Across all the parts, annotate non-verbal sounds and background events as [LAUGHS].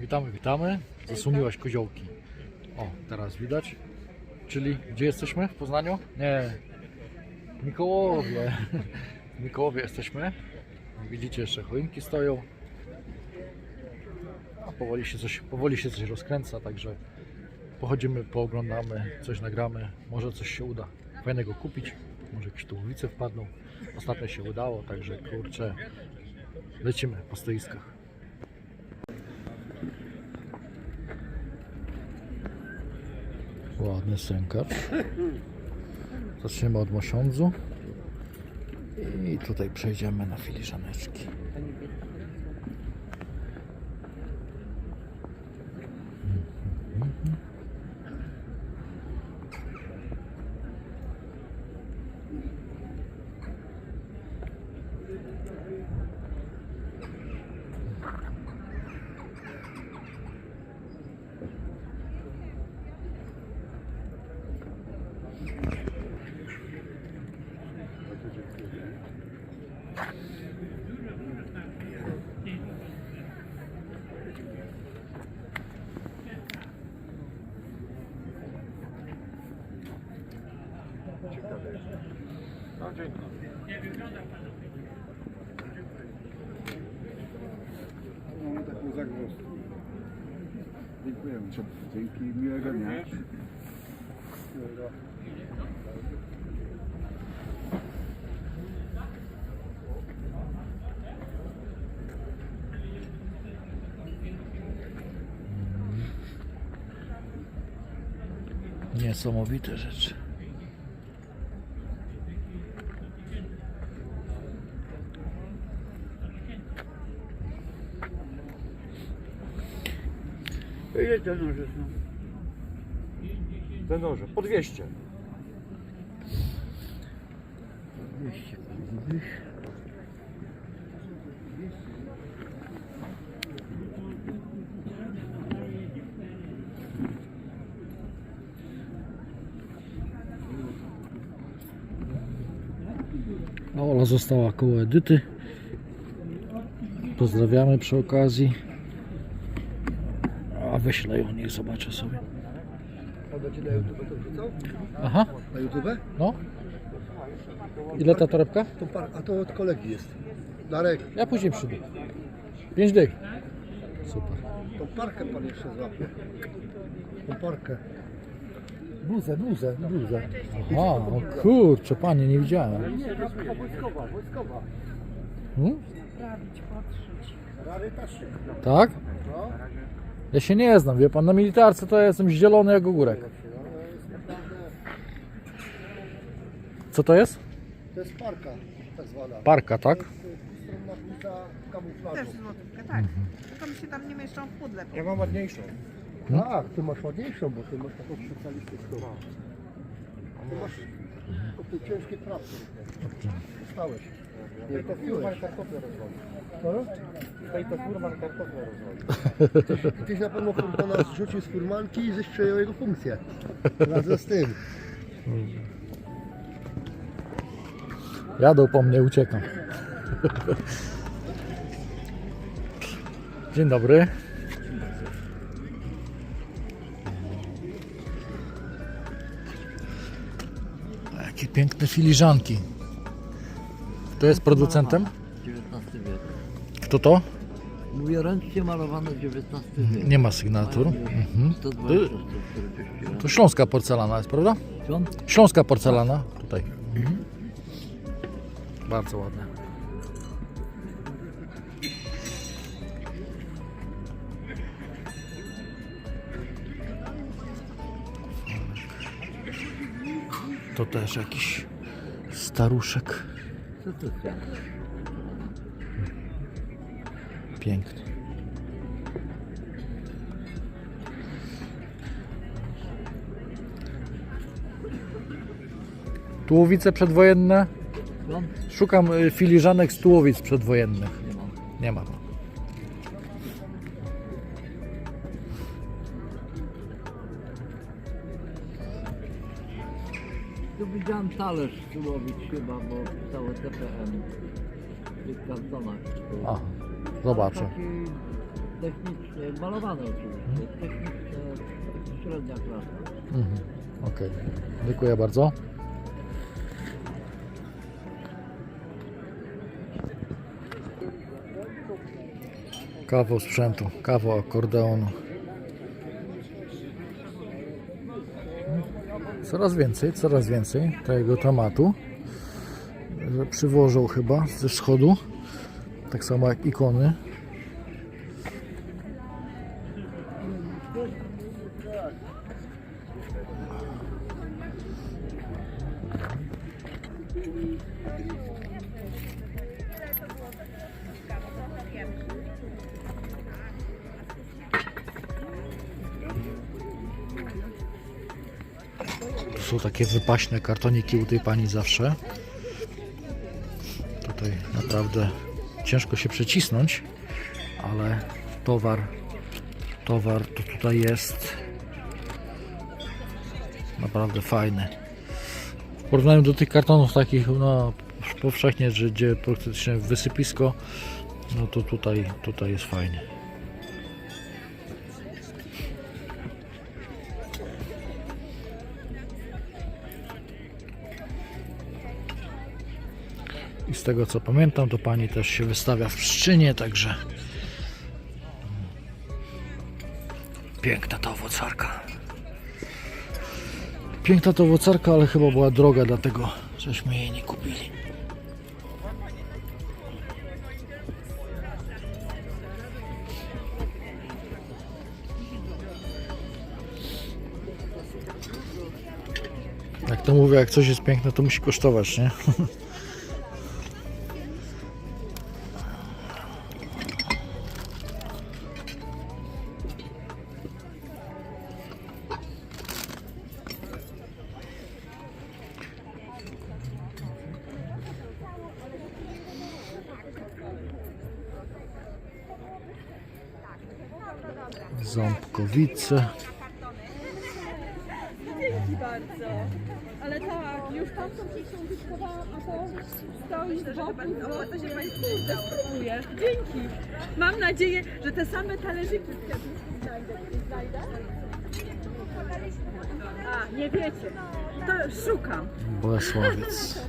Witamy, witamy. Zasłumiłaś koziołki. O, teraz widać. Czyli gdzie jesteśmy? W Poznaniu? Nie. W Mikołowie. [LAUGHS] W Mikołowie jesteśmy. Widzicie, jeszcze choinki stoją. A powoli się coś, powoli się coś rozkręca, także pochodzimy, pooglądamy, coś nagramy. Może coś się uda fajnego kupić. Może jakieś tu ulice wpadną. Ostatnio się udało, także kurczę, lecimy po stoiskach. Ładny sękarz. Zaczniemy od mosiądzu. I tutaj przejdziemy na filiżaneczki. Mamy taką zagwozdkę. Dziękuję. Dzięki, miłego dnia. Niesamowite rzeczy. Ile te noże są? Te noże, po 200. 200. A Ola została koło Edyty. Pozdrawiamy przy okazji. A wyślę ją, niech zobaczę sobie. A na YouTube to wrzucał? Aha, Na YouTube? no. Ile ta torebka? To par... A to od kolegi jest. Darek, Ja później przyjdę. Pięć dych. Super. tą parkę pan jeszcze złapie. Tą parkę. Bluzę, bluzę, bluzę. Aha, o kurczę, panie, nie widziałem. Wojskowa, wojskowa. Hmm? Rarytaszyk. Tak? No. Ja się nie znam, wie pan, na militarce to ja jestem zielony jak ogórek. No. Co to jest? To jest parka tak zwana. Parka, tak? To jest dwustronna bluza w kamuflażu. Też złotówkę, tak. Tylko mi się tam nie mieszczą w pudle. Ja mam ładniejszą. Tak, ty masz ładniejszą, bo ty masz taką specjalistyczną. Ty masz o tej ciężkiej pracy. Stałeś. Nie To furman kartofle rozwali. Co? Tutaj to furman kartofle rozwali. Tyś na pewno furmana zrzucił z furmanki i żeś przejął jego funkcję. Razem z tym. Jadą po mnie, uciekam. Dzień dobry. Jakie piękne filiżanki. Kto jest producentem? XIX wiek. Kto to? Mówię ręcznie malowane XIX wiek. Nie ma sygnatur. Mhm. 120, 140 To śląska porcelana jest, prawda? Śląska porcelana. Tutaj. Mhm. Bardzo ładne. To też jakiś staruszek. Co. Tułowice przedwojenne? Szukam y, filiżanek z tułowic przedwojennych. Nie mam. Nie ma. Widziałem talerz tułowic chyba, bo całe TPM w tych kartonach. A, zobaczę. Taki techniczny, malowany oczywiście, techniczny, średnia klasa. Mhm. Okej. Dziękuję bardzo. Kawał sprzętu, kawał akordeonu. Coraz więcej, coraz więcej tego tematu. Przywożą chyba ze wschodu. Tak samo jak ikony. Takie wypaśne kartoniki u tej pani zawsze. Tutaj naprawdę ciężko się przecisnąć, ale towar, towar to tutaj jest naprawdę fajny. W porównaniu do tych kartonów takich no, powszechnie, że gdzie praktycznie wysypisko, no to tutaj, tutaj jest fajnie. I z tego co pamiętam, to pani też się wystawia w Pszczynie, także piękna ta owocarka. Piękna ta owocarka, ale chyba była droga, dlatego żeśmy jej nie kupili. Jak to mówię, jak coś jest piękne, to musi kosztować, nie? [LAUGHS] Ząbkowice. Dzięki bardzo. Ale tak, już tam są się użytkowałam, a to stoi z boku. Opłaca się Pani spróbuję. Dzięki. Mam nadzieję, że te same talerzyki znajdę. znajdę. A, nie wiecie. To szukam. Bolesławiec. [LAUGHS]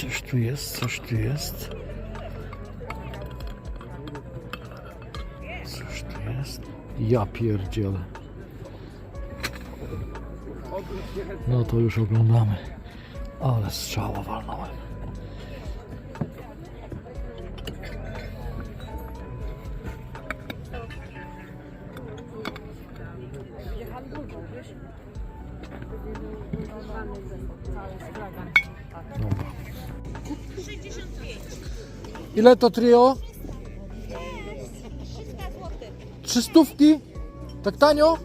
coś tu jest, coś tu jest. Coś tu jest. Ja pierdzielę. No to już oglądamy. Ale strzała walnąłem. Ile to trio? 300 stówki? Tak tanio?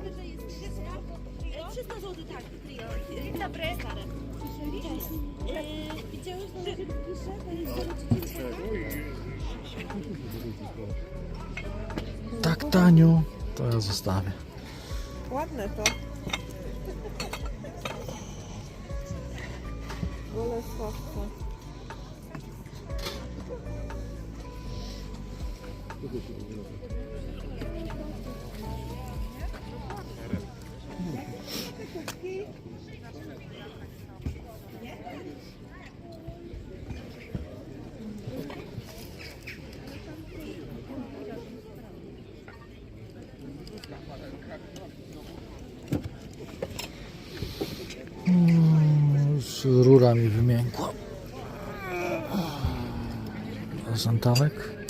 Rura mi wymiękła. Zantałek.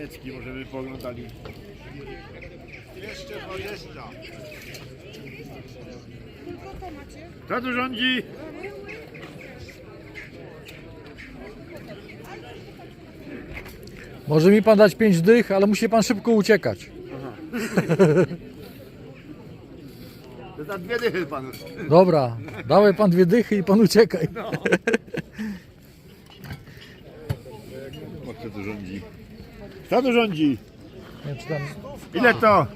Bajeczki może by pooglądali. Jeszcze 20. Kto tu rządzi? Może mi pan dać pięć dych, ale musi pan szybko uciekać. To za dwie dychy panu. Dobra, dawaj pan dwie dychy i pan uciekaj. [LAUGHS] O, kto tu rządzi? Kto tu rządzi? Nie, czy tam... Ile to?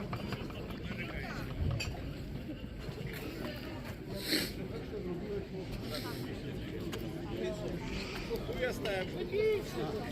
Kawał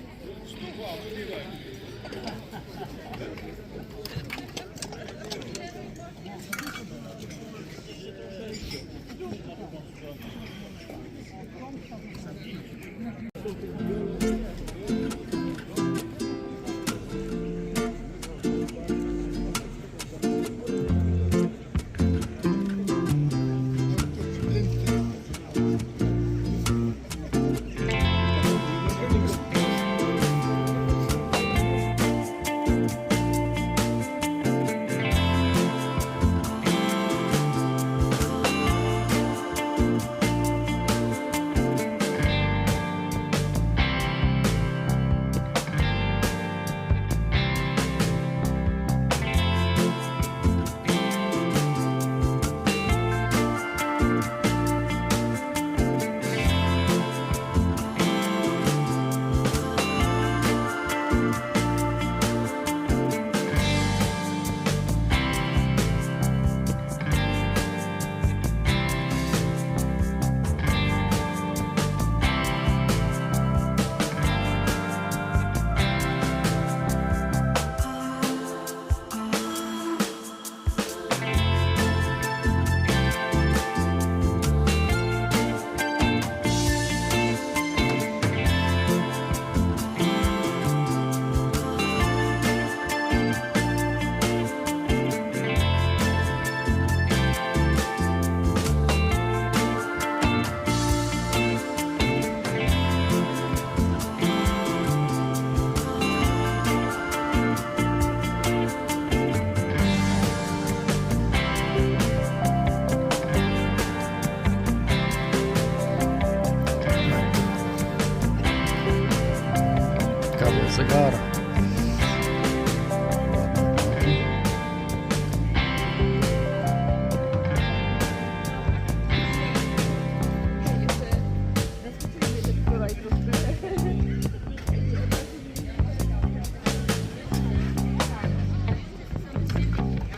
zegara.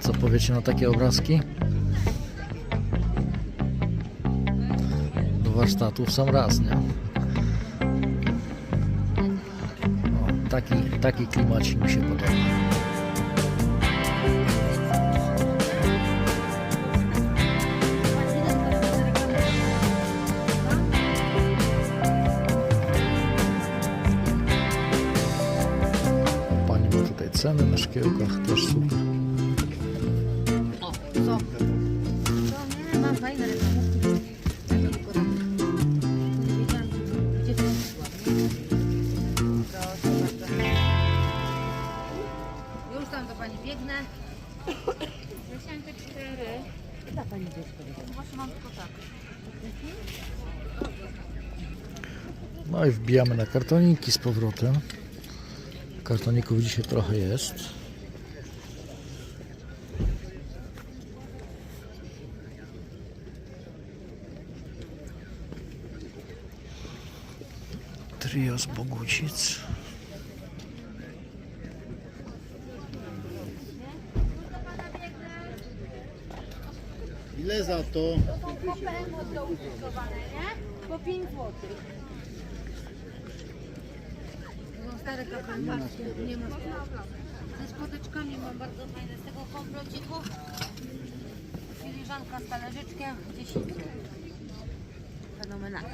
Co powiecie na takie obrazki? Do warsztatów sam raz, nie? Taki, klimacik mi się podoba. Pani ma tutaj ceny na szkiełkach, też super. Wbijamy na kartoniki z powrotem. Kartoników dzisiaj trochę jest. Trio z Bogucic. Ile za to? Po 5 zł. To są stare kapeluszki. Nie ma Ze spotyczkami mam bardzo fajne. Z tego komplociku. Filiżanka z talerzyczkiem. 10 zł. Fenomenalnie.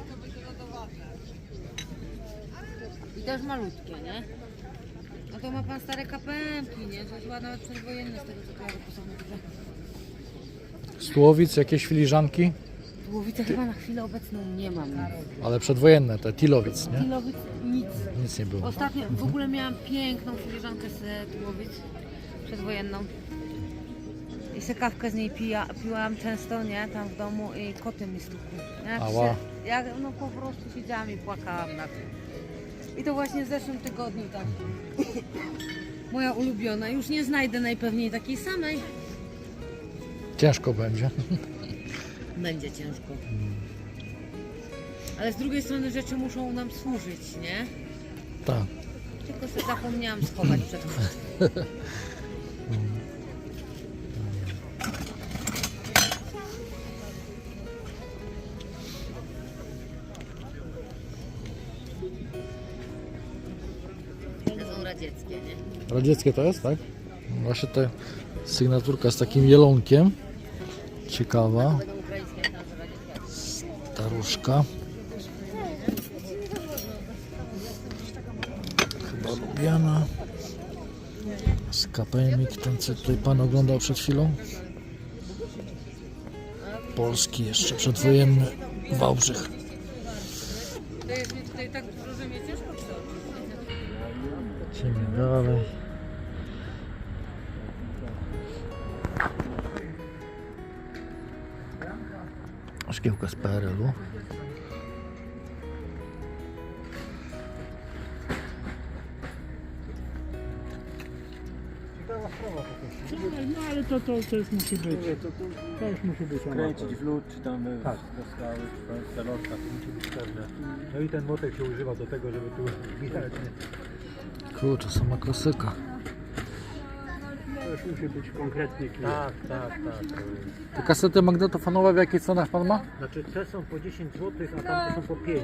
I też malutkie, nie? No to ma pan stare KPM-ki, nie? To chyba nawet przedwojenne z tego co kojarzę po sobie. Stłowic, jakieś filiżanki, Głowice chyba na chwilę obecną nie mam. ale przedwojenne, te Tilowic, nie? Kilowic nic. Nic nie było. Ostatnio w ogóle miałam piękną filiżankę z e, Tułowic przedwojenną. I se kawkę z niej pija, piłam często, nie? Tam w domu i koty mi stukły. Jak Ała. się, jak, no po prostu siedziałam i płakałam na tym. I to właśnie w zeszłym tygodniu tak. [COUGHS] Moja ulubiona. Już nie znajdę najpewniej takiej samej. Ciężko będzie. Będzie ciężko. Ale z drugiej strony rzeczy muszą nam służyć, nie? Tak. Tylko sobie zapomniałam schować przed kotem. Radzieckie, nie? Radzieckie to jest, tak? Właśnie ta sygnaturka z takim jelonkiem. Ciekawa. Będą ukraińskie, tam są radzieckie. Staruszka. Chyba lubiana. Skapelmik, ten co tutaj pan oglądał przed chwilą. Polski jeszcze przedwojenny Wałbrzych. Idziemy dalej. Szkiełka z PRL-u. To, to, to już musi być. To już musi być kręcić w lód, czy tam Tak. do skały, czy tam w celotka, to musi być pewne. No i ten motek się używa do tego, żeby tu wbijać. nie? Kurczę, sama klasyka. To już musi być konkretny klient. Tak, tak, tak. Te kasety magnetofonowe w jakich cenach pan ma? Znaczy te są po 10 zł, a tamte są po 5.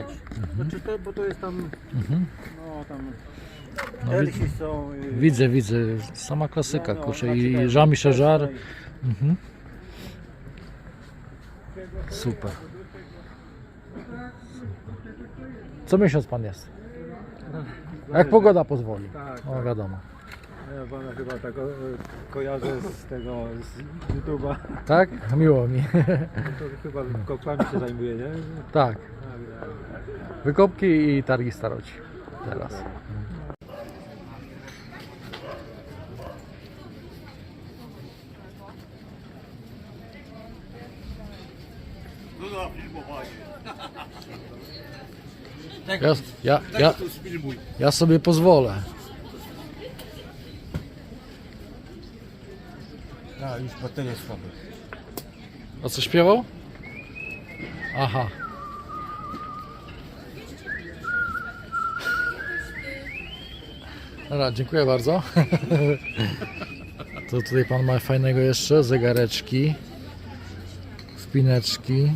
Znaczy te, bo to jest tam, Mhm. no tam No, wi- Elsi są. y, widzę, widzę. Sama klasyka, no, no, kurczę. znaczy I ten- Jean-Michel Jarre. i- Mhm. Super. Co miesiąc pan jest? Jak pogoda pozwoli. Tak, O, wiadomo. Ja pana chyba tak o, kojarzę z tego, z YouTube'a. Tak? Miło mi. To chyba kokłami się zajmuje, nie? tak. Wykopki i targi staroci. Teraz. Ja, ja, ja, ja sobie pozwolę. A, już bateria słabe. A co śpiewał? Aha. Dobra, dziękuję bardzo. [LAUGHS] To tutaj pan ma fajnego jeszcze, zegareczki, wpineczki.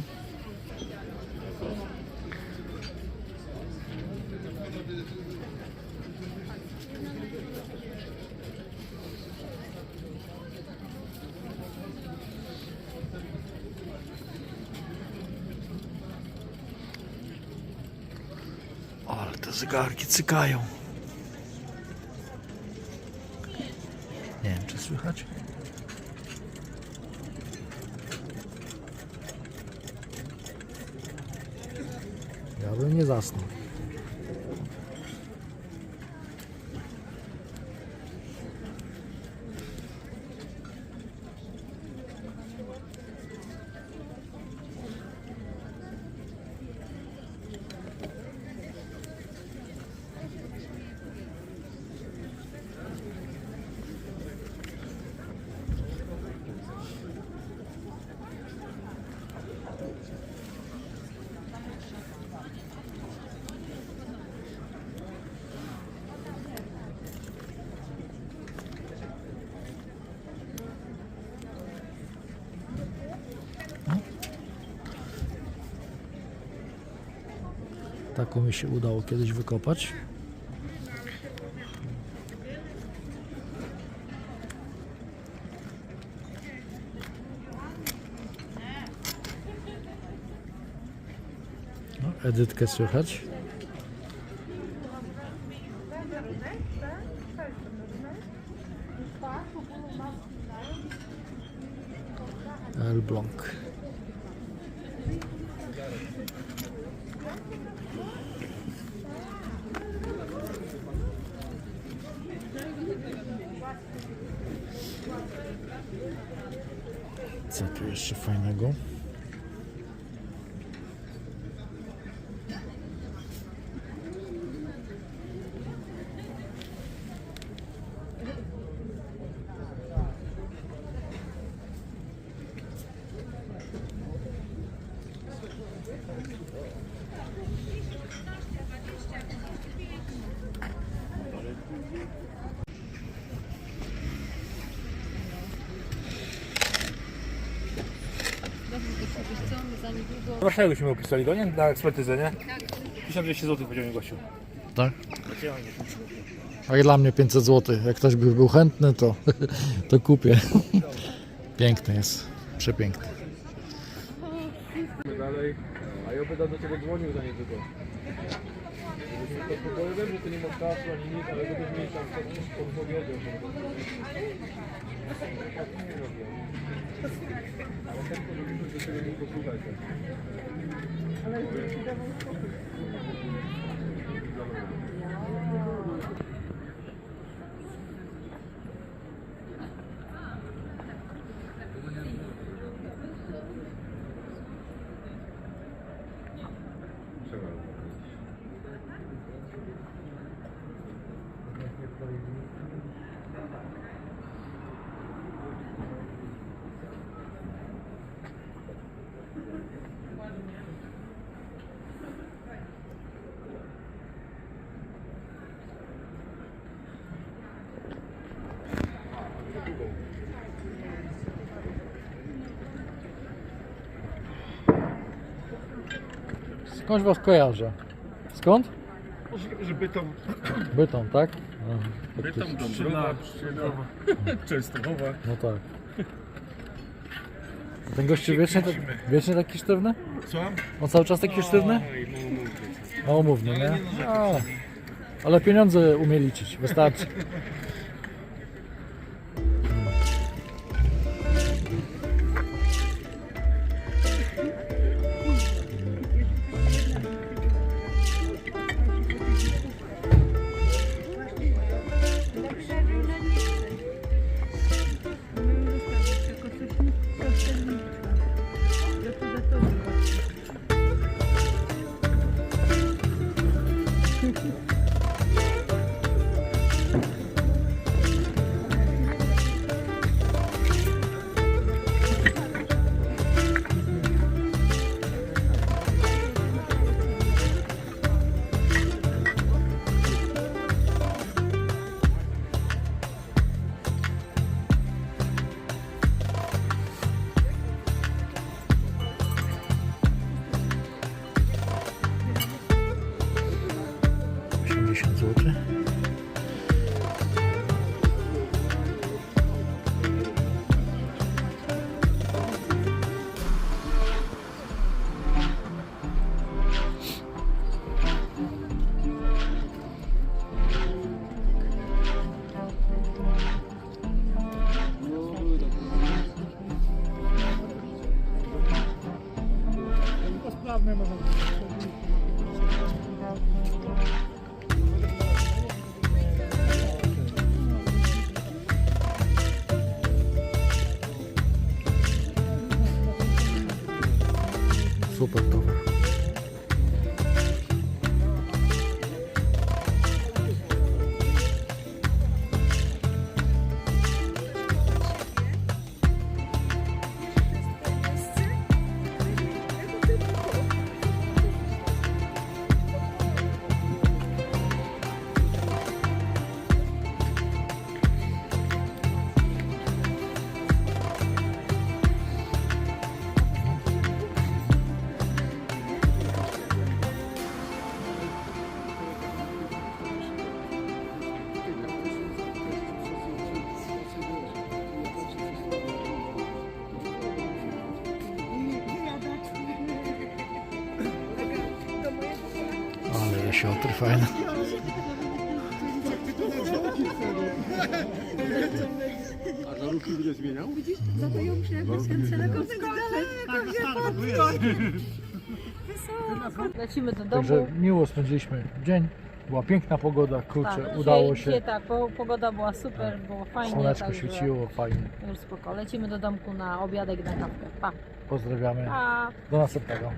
Cykają. Nie wiem, czy słychać? Ja bym nie zasnął. Taką mi się udało kiedyś wykopać. No, Edytkę słychać. Elbląg. Co tu jeszcze fajnego? W Warszawie byśmy opisali go, nie? Na ekspertyzę, nie? Tak. 1200 zł powiedział mi gościu. Tak? A i dla mnie 500 zł. Jak ktoś by był chętny, to, to kupię. Piękny jest. Przepiękny. Dalej, a ja będę do ciebie dzwonił za niedługo. Powiem, że ty nie masz czasu ani nic, ale będę mieć tam pod powiedzą. Ale ten, robi, do ciebie nie posłuchaj też. Skądś was kojarzę. Skąd? Żeby to Bytom, tak? No, Bytom, Pszczyna, Pszczynowa, Częstochowa. no tak. A ten gościu wiecznie, tak, wiecznie taki sztywny? Co? On cały czas taki sztywny? Oj, no. No umówny, nie? A, ale pieniądze umie liczyć, wystarczy. Ale jesiotry fajne. Lubki będzie zmieniał? Widzisz, za to ją muszę jakby kostkę. Lecimy do domu. Także miło spędziliśmy dzień. Była piękna pogoda, kurczę, Tak, udało się. Tak, po, pogoda była super, było fajnie. Słoneczko świeciło, fajnie. Już spoko. Lecimy do domku na obiadek, na kawkę. Pa. Pozdrawiamy. Pa. Do następnego.